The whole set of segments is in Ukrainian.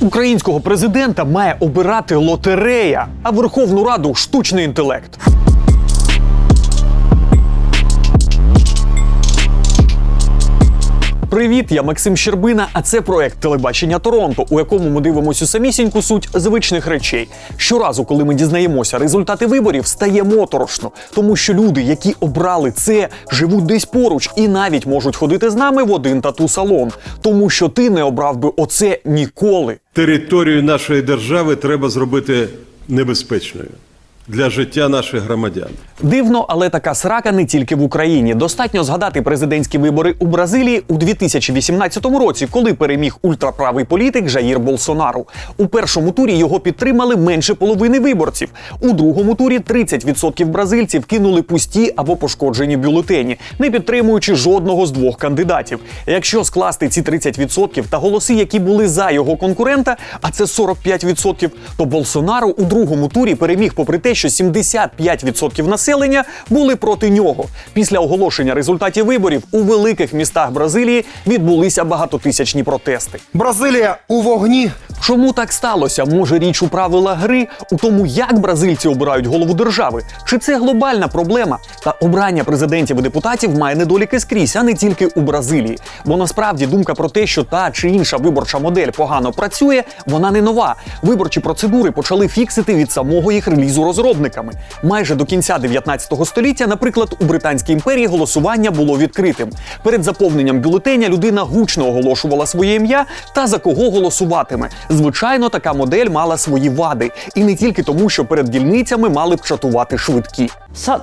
Українського президента має обирати лотерея, а Верховну Раду штучний інтелект. Привіт, я Максим Щербина, а це проект телебачення Торонто, у якому ми дивимося самісіньку суть звичних речей. Щоразу, коли ми дізнаємося результати виборів, стає моторошно, тому що люди, які обрали це, живуть десь поруч і навіть можуть ходити з нами в один тату салон, тому що ти не обрав би оце ніколи. Територію нашої держави треба зробити небезпечною для життя наших громадян. Дивно, але така срака не тільки в Україні. Достатньо згадати президентські вибори у Бразилії у 2018 році, коли переміг ультраправий політик Жаїр Болсонару. У першому турі його підтримали менше половини виборців. У другому турі 30% бразильців кинули пусті або пошкоджені бюлетені, не підтримуючи жодного з двох кандидатів. Якщо скласти ці 30% та голоси, які були за його конкурента, а це 45%, то Болсонару у другому турі переміг попри те, що 75% населення були проти нього. Після оголошення результатів виборів у великих містах Бразилії відбулися багатотисячні протести. Бразилія у вогні. Чому так сталося? Може річ у правила гри у тому, як бразильці обирають голову держави? Чи це глобальна проблема? Та обрання президентів і депутатів має недоліки скрізь, а не тільки у Бразилії. Бо насправді думка про те, що та чи інша виборча модель погано працює, вона не нова. Виборчі процедури почали фіксити від самого їх релізу розробниками. Майже до кінця 19 століття, наприклад, у Британській імперії голосування було відкритим. Перед заповненням бюлетеня людина гучно оголошувала своє ім'я та за кого голосуватиме. Звичайно, така модель мала свої вади, і не тільки тому, що перед дільницями мали б чатувати швидкі.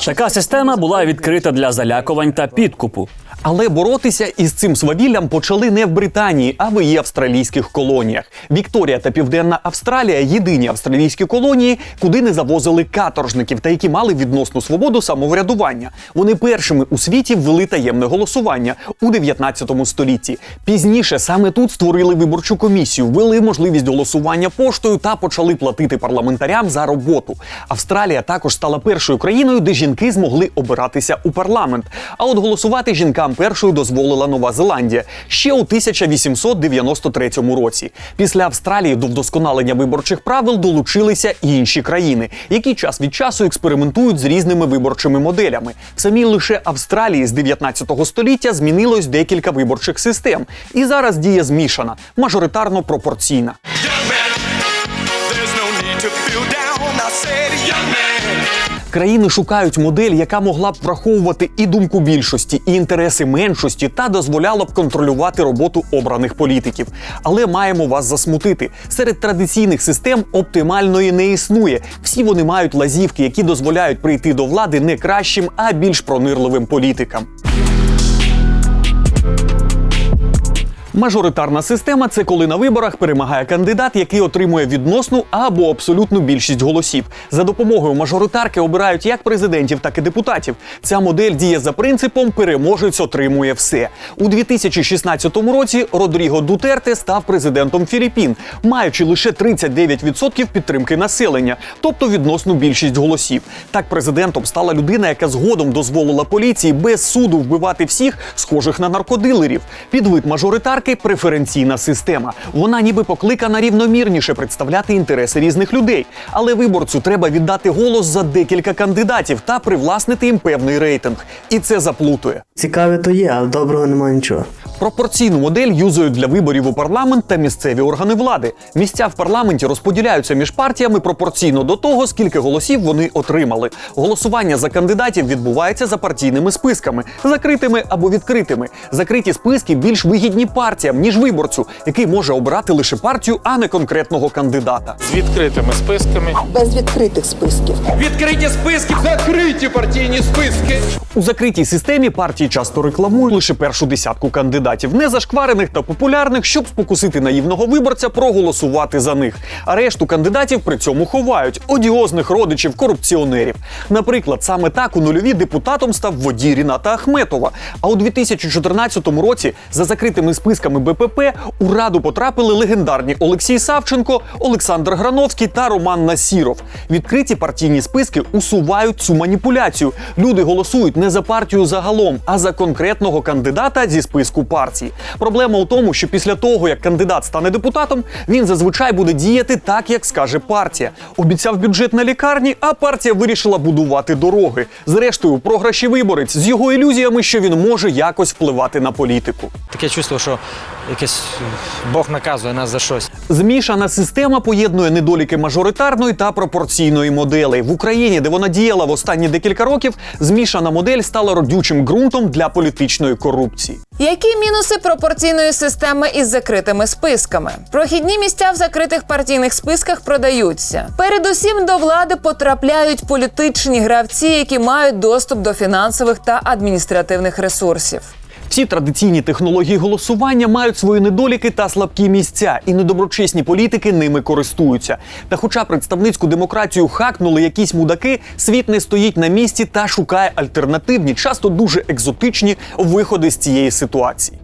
Така система була відкрита для залякувань та підкупу. Але боротися із цим свавіллям почали не в Британії, а в її австралійських колоніях. Вікторія та Південна Австралія єдині австралійські колонії, куди не завозили каторжників та які мали відносну свободу самоврядування. Вони першими у світі ввели таємне голосування у 19 столітті. Пізніше саме тут створили виборчу комісію, ввели можливість голосування поштою та почали платити парламентарям за роботу. Австралія також стала першою країною, де жінки змогли обиратися у парламент. А от голосувати жінкам першою дозволила Нова Зеландія ще у 1893 році. Після Австралії до вдосконалення виборчих правил долучилися і інші країни, які час від часу експериментують з різними виборчими моделями. В самій лише Австралії з 19 століття змінилось декілька виборчих систем, і зараз діє змішана, мажоритарно пропорційна. Країни шукають модель, яка могла б враховувати і думку більшості, і інтереси меншості, та дозволяла б контролювати роботу обраних політиків. Але маємо вас засмутити. Серед традиційних систем оптимальної не існує. Всі вони мають лазівки, які дозволяють прийти до влади не кращим, а більш пронирливим політикам. Мажоритарна система це коли на виборах перемагає кандидат, який отримує відносну або абсолютну більшість голосів. За допомогою мажоритарки обирають як президентів, так і депутатів. Ця модель діє за принципом переможець отримує все. У 2016 році Родріго Дутерте став президентом Філіппін, маючи лише 39% підтримки населення, тобто відносну більшість голосів. Так президентом стала людина, яка згодом дозволила поліції без суду вбивати всіх, схожих на наркодилерів. Підвид мажоритарки преференційна система. Вона ніби покликана рівномірніше представляти інтереси різних людей. Але виборцю треба віддати голос за декілька кандидатів та привласнити їм певний рейтинг. І це заплутує. Цікаве то є, але доброго немає нічого. Пропорційну модель юзають для виборів у парламент та місцеві органи влади. Місця в парламенті розподіляються між партіями пропорційно до того, скільки голосів вони отримали. Голосування за кандидатів відбувається за партійними списками, закритими або відкритими. Закриті списки більш вигідні партіям, ніж виборцю, який може обирати лише партію, а не конкретного кандидата. з відкритими списками. без відкритих списків. Відкриті списки, закриті партійні списки. У закритій системі партії часто рекламують лише першу десятку кандидатів, не зашкварених та популярних, щоб спокусити наївного виборця проголосувати за них. А решту кандидатів при цьому ховають одіозних родичів корупціонерів. Наприклад, саме так у нульові депутатом став водій Ріната Ахметова. А у 2014 році за закритими списками БПП у раду потрапили легендарні Олексій Савченко, Олександр Грановський та Роман Насіров. Відкриті партійні списки усувають цю маніпуляцію. Люди голосують не за партію загалом, а за конкретного кандидата зі списку партії. Партії. Проблема у тому, що після того, як кандидат стане депутатом, він зазвичай буде діяти так, як скаже партія. Обіцяв бюджет на лікарні, а партія вирішила будувати дороги. Зрештою, програші виборець з його ілюзіями, що він може якось впливати на політику. Таке чувство, що якесь Бог наказує нас за щось. Змішана система поєднує недоліки мажоритарної та пропорційної моделей в Україні, де вона діяла в останні декілька років. Змішана модель стала родючим ґрунтом для політичної корупції. Які мінуси пропорційної системи із закритими списками? Прохідні місця в закритих партійних списках продаються. Передусім до влади потрапляють політичні гравці, які мають доступ до фінансових та адміністративних ресурсів. Всі традиційні технології голосування мають свої недоліки та слабкі місця, і недоброчесні політики ними користуються. Та, хоча представницьку демократію хакнули якісь мудаки, світ не стоїть на місці та шукає альтернативні, часто дуже екзотичні виходи з цієї ситуації.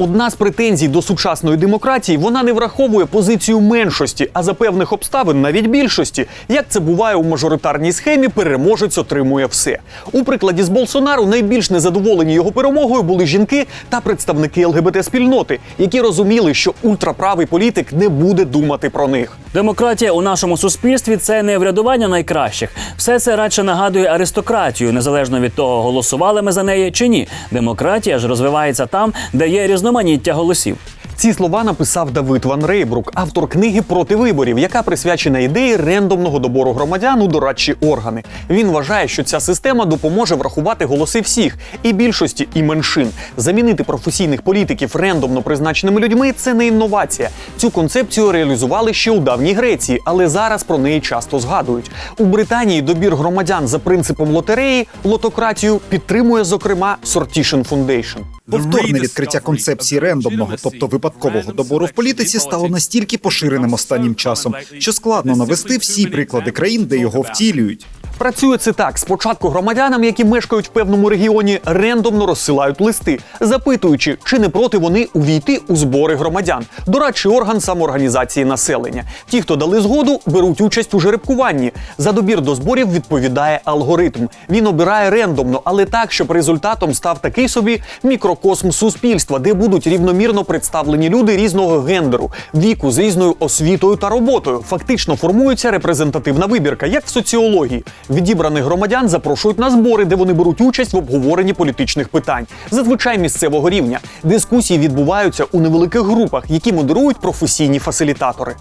Одна з претензій до сучасної демократії вона не враховує позицію меншості, а за певних обставин навіть більшості. Як це буває у мажоритарній схемі, переможець отримує все. У прикладі з Болсонару найбільш незадоволені його перемогою були жінки та представники ЛГБТ спільноти, які розуміли, що ультраправий політик не буде думати про них. Демократія у нашому суспільстві це не врядування найкращих. Все це радше нагадує аристократію, незалежно від того, голосували ми за неї чи ні. Демократія ж розвивається там, де є різноманіття голосів. Ці слова написав Давид Ван Рейбрук, автор книги проти виборів, яка присвячена ідеї рендомного добору громадян у дорадчі органи. Він вважає, що ця система допоможе врахувати голоси всіх і більшості, і меншин. Замінити професійних політиків рендомно призначеними людьми це не інновація. Цю концепцію реалізували ще у давній Греції, але зараз про неї часто згадують. У Британії добір громадян за принципом лотереї лотократію підтримує зокрема Sortition Foundation. Повторне відкриття концепції рендомного, тобто випадкового добору в політиці, стало настільки поширеним останнім часом, що складно навести всі приклади країн, де його втілюють. Працює це так: спочатку громадянам, які мешкають в певному регіоні, рендомно розсилають листи, запитуючи, чи не проти вони увійти у збори громадян, дорадчий орган самоорганізації населення. Ті, хто дали згоду, беруть участь у жеребкуванні. За добір до зборів відповідає алгоритм. Він обирає рендомно, але так, щоб результатом став такий собі мікрокосм суспільства, де будуть рівномірно представлені люди різного гендеру, віку з різною освітою та роботою. Фактично формується репрезентативна вибірка, як в соціології. Відібраних громадян запрошують на збори, де вони беруть участь в обговоренні політичних питань, зазвичай місцевого рівня. Дискусії відбуваються у невеликих групах, які модерують професійні фасилітатори.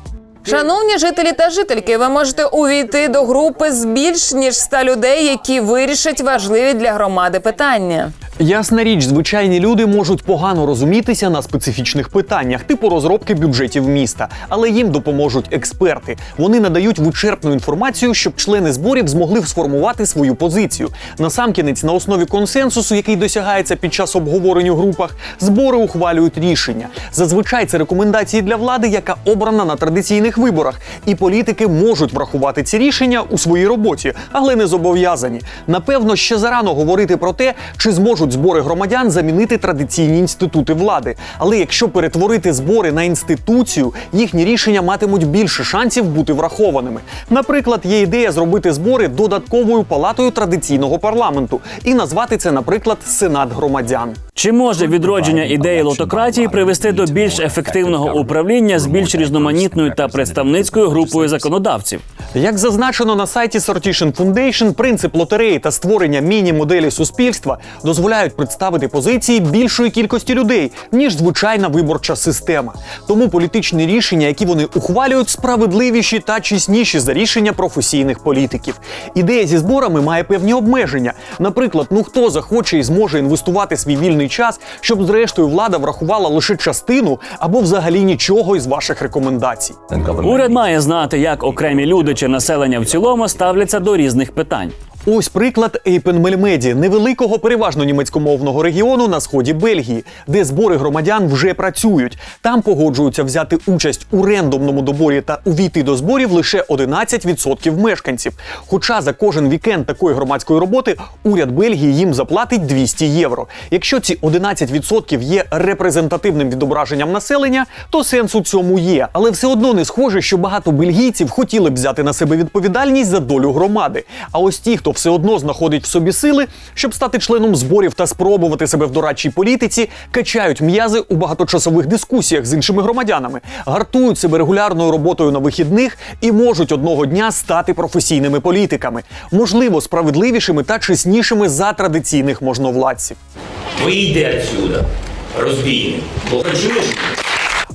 Шановні жителі та жительки, ви можете увійти до групи з більш ніж 100 людей, які вирішать важливі для громади питання. Ясна річ, звичайні люди можуть погано розумітися на специфічних питаннях, типу розробки бюджетів міста, але їм допоможуть експерти. Вони надають вичерпну інформацію, щоб члени зборів змогли сформувати свою позицію. Насамкінець, на основі консенсусу, який досягається під час обговорень у групах, збори ухвалюють рішення. Зазвичай це рекомендації для влади, яка обрана на традиційних виборах, і політики можуть врахувати ці рішення у своїй роботі, але не зобов'язані. Напевно, ще зарано говорити про те, чи зможуть збори громадян замінити традиційні інститути влади. Але якщо перетворити збори на інституцію, їхні рішення матимуть більше шансів бути врахованими. Наприклад, є ідея зробити збори додатковою палатою традиційного парламенту і назвати це, наприклад, Сенат громадян. Чи може відродження ідеї лотократії привести до більш ефективного управління з більш різноманітною та представницькою групою законодавців? Як зазначено на сайті Sortition Foundation, принцип лотереї та створення міні-моделі суспільства дозволяють представити позиції більшої кількості людей, ніж звичайна виборча система. Тому політичні рішення, які вони ухвалюють, справедливіші та чесніші за рішення професійних політиків. Ідея зі зборами має певні обмеження. Наприклад, ну хто захоче і зможе інвестувати свій вільний час, щоб зрештою влада врахувала лише частину або взагалі нічого із ваших рекомендацій. Уряд має знати, як окремі люди чи населення в цілому ставляться до різних питань. Ось приклад Ейпенмельмеді, невеликого переважно німецькомовного регіону на сході Бельгії, де збори громадян вже працюють. Там погоджуються взяти участь у рендомному доборі та увійти до зборів лише 11% мешканців. Хоча за кожен вікенд такої громадської роботи уряд Бельгії їм заплатить 200 євро. Якщо ці 11% є репрезентативним відображенням населення, то сенс у цьому є. Але все одно не схоже, що багато бельгійців хотіли б взяти на себе відповідальність за долю громади. А ось ті, хто все одно знаходить в собі сили, щоб стати членом зборів та спробувати себе в дорадчій політиці, качають м'язи у багаточасових дискусіях з іншими громадянами, гартують себе регулярною роботою на вихідних і можуть одного дня стати професійними політиками, можливо, справедливішими та чеснішими за традиційних можновладців. Вийди отсюда, розбійник. Чуєш?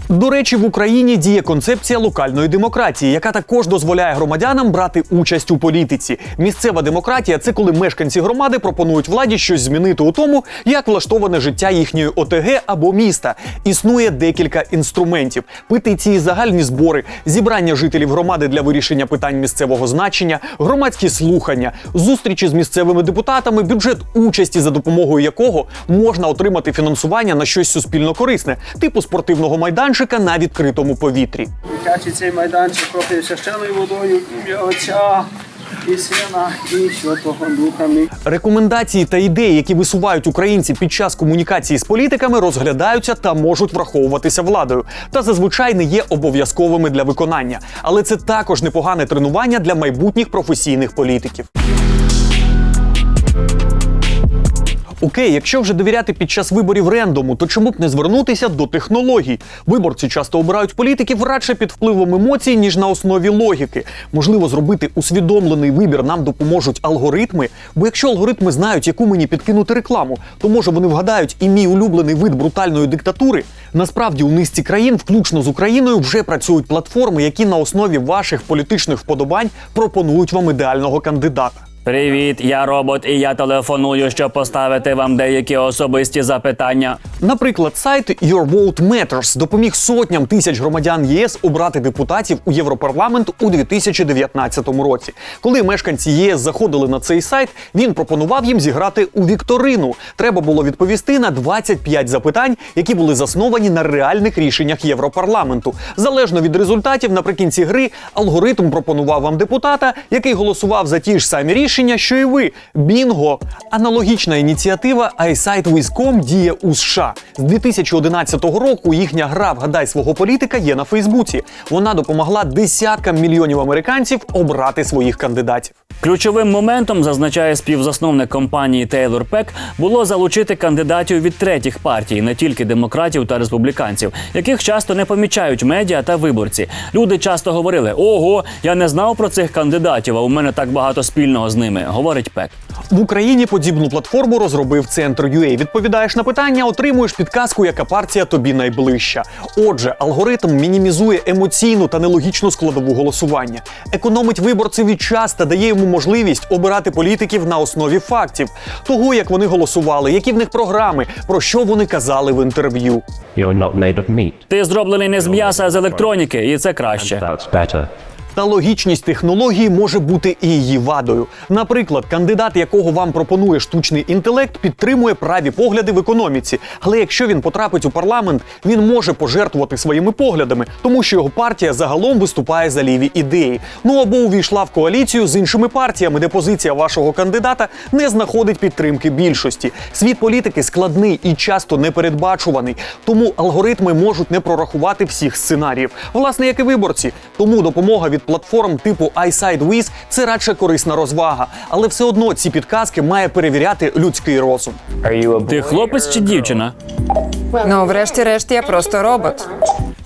До речі, в Україні діє концепція локальної демократії, яка також дозволяє громадянам брати участь у політиці. Місцева демократія це коли мешканці громади пропонують владі щось змінити у тому, як влаштоване життя їхньої ОТГ або міста. Існує декілька інструментів: петиції, загальні збори, зібрання жителів громади для вирішення питань місцевого значення, громадські слухання, зустрічі з місцевими депутатами, бюджет участі, за допомогою якого можна отримати фінансування на щось суспільно корисне, типу спортивного майданчика на відкритому повітрі. Дитячий цей майданчик кропив священною водою ім'я Отця і Сина і Святого Духа. Рекомендації та ідеї, які висувають українці під час комунікації з політиками, розглядаються та можуть враховуватися владою, та зазвичай не є обов'язковими для виконання. Але це також непогане тренування для майбутніх професійних політиків. Окей, якщо вже довіряти під час виборів рендому, то чому б не звернутися до технологій? Виборці часто обирають політиків радше під впливом емоцій, ніж на основі логіки. Можливо, зробити усвідомлений вибір нам допоможуть алгоритми. Бо якщо алгоритми знають, яку мені підкинути рекламу, то може вони вгадають і мій улюблений вид брутальної диктатури. Насправді у низці країн, включно з Україною, вже працюють платформи, які на основі ваших політичних вподобань пропонують вам ідеального кандидата. Привіт, я робот, і я телефоную, щоб поставити вам деякі особисті запитання. Наприклад, сайт Your Vote Matters допоміг сотням тисяч громадян ЄС обрати депутатів у Європарламент у 2019 році. Коли мешканці ЄС заходили на цей сайт, він пропонував їм зіграти у вікторину. Треба було відповісти на 25 запитань, які були засновані на реальних рішеннях Європарламенту. Залежно від результатів, наприкінці гри алгоритм пропонував вам депутата, який голосував за ті ж самі рішення, що і ви. Бінго! Аналогічна ініціатива iSightWith.com діє у США. З 2011 року їхня гра «Вгадай свого політика є на Фейсбуці. Вона допомогла десяткам мільйонів американців обрати своїх кандидатів. Ключовим моментом, зазначає співзасновник компанії Тейлор Пек, було залучити кандидатів від третіх партій, не тільки демократів та республіканців, яких часто не помічають медіа та виборці. Люди часто говорили: Ого, я не знав про цих кандидатів, а у мене так багато спільного з ними, говорить Пек. В Україні подібну платформу розробив центр UA. Відповідаєш на питання, отримуєш підказку, яка партія тобі найближча. Отже, алгоритм мінімізує емоційну та нелогічну складову голосування, економить виборцеві час та дає йому можливість обирати політиків на основі фактів, того, як вони голосували, які в них програми, про що вони казали в інтерв'ю. You're not made of meat. Ти зроблений не з м'яса, а з електроніки, і це краще. Та логічність технології може бути і її вадою. Наприклад, кандидат, якого вам пропонує штучний інтелект, підтримує праві погляди в економіці. Але якщо він потрапить у парламент, він може пожертвувати своїми поглядами, тому що його партія загалом виступає за ліві ідеї. Ну або увійшла в коаліцію з іншими партіями, де позиція вашого кандидата не знаходить підтримки більшості. Світ політики складний і часто непередбачуваний, тому алгоритми можуть не прорахувати всіх сценаріїв. Власне, як і виборці. Тому допомога від платформ типу iSideWiz – це радше корисна розвага, але все одно ці підказки має перевіряти людський розум. Ти хлопець чи дівчина? Ну, врешті-решт, я просто робот.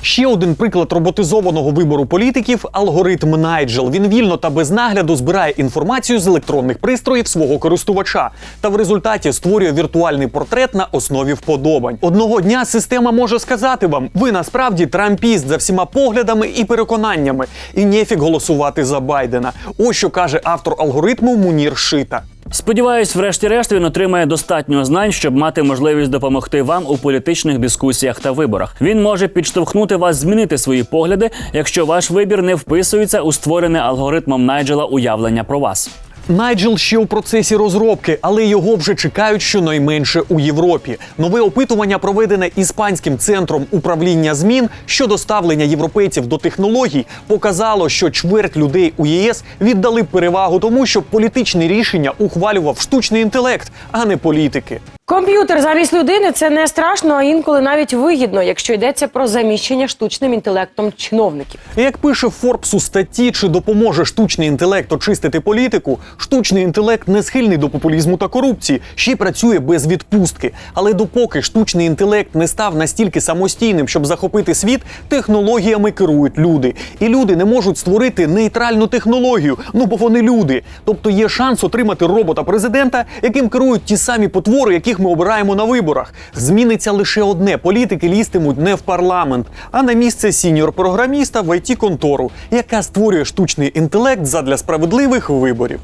Ще один приклад роботизованого вибору політиків алгоритм Найджел. Він вільно та без нагляду збирає інформацію з електронних пристроїв свого користувача та в результаті створює віртуальний портрет на основі вподобань. Одного дня система може сказати вам: ви насправді трампіст за всіма поглядами і переконаннями, і нефіг голосувати за Байдена. Ось що каже автор алгоритму Мунір Шита. Сподіваюсь, врешті-решт він отримає достатньо знань, щоб мати можливість допомогти вам у політичних дискусіях та виборах. Він може підштовхнути вас змінити свої погляди, якщо ваш вибір не вписується у створене алгоритмом Найджела уявлення про вас. Найджел ще у процесі розробки, але його вже чекають щонайменше у Європі. Нове опитування, проведене іспанським центром управління змін щодо ставлення європейців до технологій, показало, що чверть людей у ЄС віддали перевагу тому, щоб політичні рішення ухвалював штучний інтелект, а не політики. Комп'ютер замість людини це не страшно, а інколи навіть вигідно, якщо йдеться про заміщення штучним інтелектом чиновників. Як пише Форбс у статті, чи допоможе штучний інтелект очистити політику, Штучний інтелект не схильний до популізму та корупції, ще й працює без відпустки. Але допоки штучний інтелект не став настільки самостійним, щоб захопити світ, технологіями керують люди. І люди не можуть створити нейтральну технологію. Ну бо вони люди. Тобто є шанс отримати робота президента, яким керують ті самі потвори, яких ми обираємо на виборах. Зміниться лише одне: політики лізтимуть не в парламент, а на місце сіньор-програміста в it контору яка створює штучний інтелект задля справедливих виборів.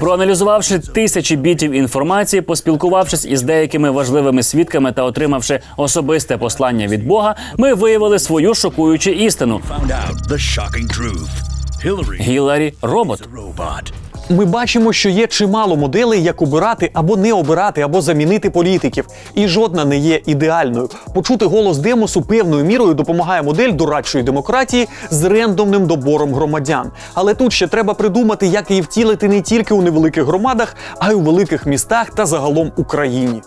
Проаналізувавши тисячі бітів інформації, поспілкувавшись із деякими важливими свідками та отримавши особисте послання від Бога, ми виявили свою шокуючу істину. Гіларі робот. Ми бачимо, що є чимало моделей, як обирати або не обирати, або замінити політиків, і жодна не є ідеальною. Почути голос демосу певною мірою допомагає модель дорадчої демократії з рендомним добором громадян. Але тут ще треба придумати, як її втілити не тільки у невеликих громадах, а й у великих містах та загалом Україні.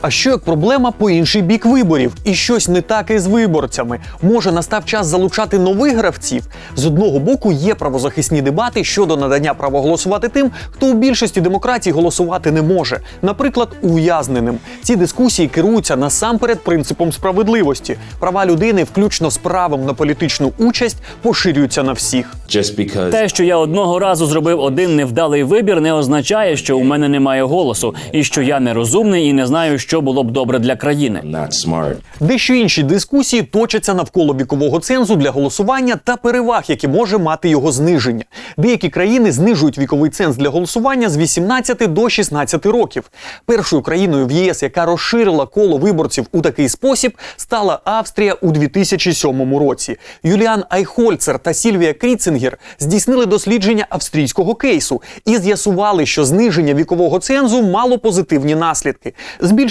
А що як проблема по інший бік виборів? І щось не так із виборцями. Може настав час залучати нових гравців? З одного боку є правозахисні дебати щодо надання права голосувати тим, хто у більшості демократій голосувати не може, наприклад, ув'язненим. Ці дискусії керуються насамперед принципом справедливості. Права людини, включно з правом на політичну участь, поширюються на всіх. Те, що я одного разу зробив один невдалий вибір, не означає, що у мене немає голосу, і що я нерозумний і не знаю, що було б добре для країни. Дещо інші дискусії точаться навколо вікового цензу для голосування та переваг, які може мати його зниження. Деякі країни знижують віковий ценз для голосування з 18 до 16 років. Першою країною в ЄС, яка розширила коло виборців у такий спосіб, стала Австрія у 2007 році. Юліан Айхольцер та Сільвія Кріцингер здійснили дослідження австрійського кейсу і з'ясували, що зниження вікового цензу мало позитивні наслідки.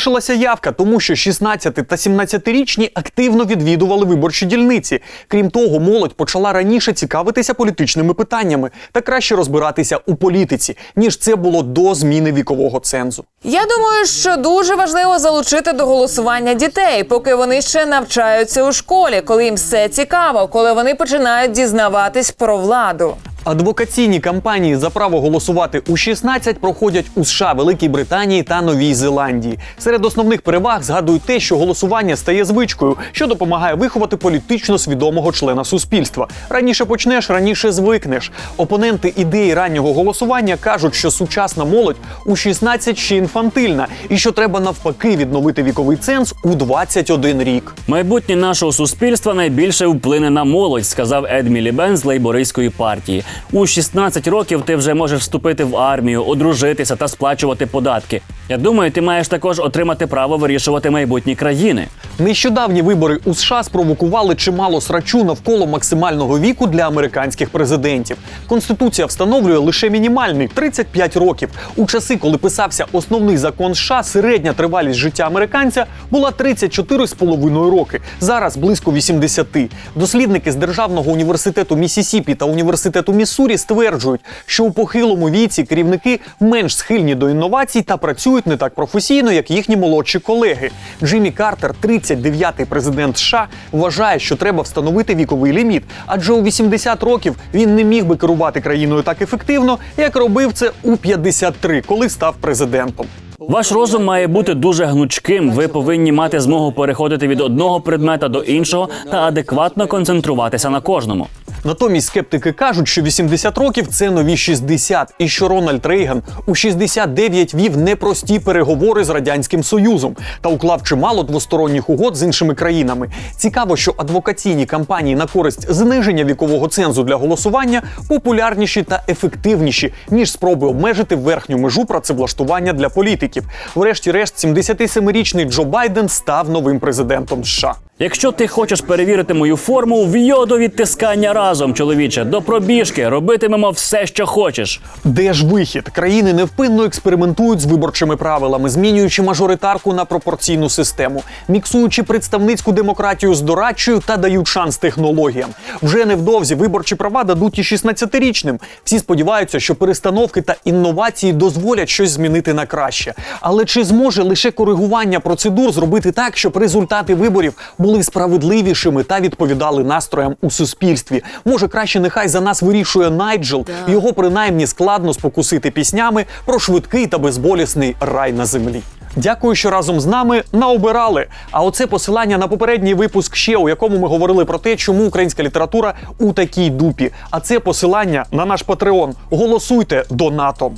Збільшилася явка, тому що 16 та 17-річні активно відвідували виборчі дільниці. Крім того, молодь почала раніше цікавитися політичними питаннями та краще розбиратися у політиці, ніж це було до зміни вікового цензу. Я думаю, що дуже важливо залучити до голосування дітей, поки вони ще навчаються у школі, коли їм все цікаво, коли вони починають дізнаватись про владу. Адвокаційні кампанії за право голосувати у 16 проходять у США, Великій Британії та Новій Зеландії. Серед основних переваг згадують те, що голосування стає звичкою, що допомагає виховати політично свідомого члена суспільства. Раніше почнеш, раніше звикнеш. Опоненти ідеї раннього голосування кажуть, що сучасна молодь у 16 ще інфантильна, і що треба навпаки відновити віковий ценз у 21 рік. Майбутнє нашого суспільства найбільше вплине на молодь, сказав Ед Мілібен з лейбористської партії. У 16 років ти вже можеш вступити в армію, одружитися та сплачувати податки. Я думаю, ти маєш також отримати право вирішувати майбутні країни. Нещодавні вибори у США спровокували чимало срачу навколо максимального віку для американських президентів. Конституція встановлює лише мінімальний 35 років. У часи, коли писався основний закон США, середня тривалість життя американця була 34,5 роки. Зараз близько 80. Дослідники з Державного університету Місісіпі та університету Міссурі стверджують, що у похилому віці керівники менш схильні до інновацій та працюють не так професійно, як їхні молодші колеги. Джиммі Картер, 39-й президент США, вважає, що треба встановити віковий ліміт, адже у 80 років він не міг би керувати країною так ефективно, як робив це у 53, коли став президентом. Ваш розум має бути дуже гнучким. Ви повинні мати змогу переходити від одного предмета до іншого та адекватно концентруватися на кожному. Натомість скептики кажуть, що 80 років це нові 60, і що Рональд Рейган у 69 вів непрості переговори з радянським союзом та уклав чимало двосторонніх угод з іншими країнами. Цікаво, що адвокаційні кампанії на користь зниження вікового цензу для голосування популярніші та ефективніші ніж спроби обмежити верхню межу працевлаштування для політиків. Врешті-решт, 77-річний Джо Байден став новим президентом США. Якщо ти хочеш перевірити мою форму, вйо до відтискання разом, чоловіче, до пробіжки робитимемо все, що хочеш. Де ж вихід? Країни невпинно експериментують з виборчими правилами, змінюючи мажоритарку на пропорційну систему, міксуючи представницьку демократію з дорадчою та дають шанс технологіям. Вже невдовзі виборчі права дадуть і 16-річним. Всі сподіваються, що перестановки та інновації дозволять щось змінити на краще. Але чи зможе лише коригування процедур зробити так, щоб результати виборів були справедливішими та відповідали настроям у суспільстві. Може, краще нехай за нас вирішує Найджел. Його принаймні складно спокусити піснями про швидкий та безболісний рай на землі. Дякую, що разом з нами наобирали. А оце посилання на попередній випуск ще, у якому ми говорили про те, чому українська література у такій дупі. А це посилання на наш Патреон. Голосуйте донатом.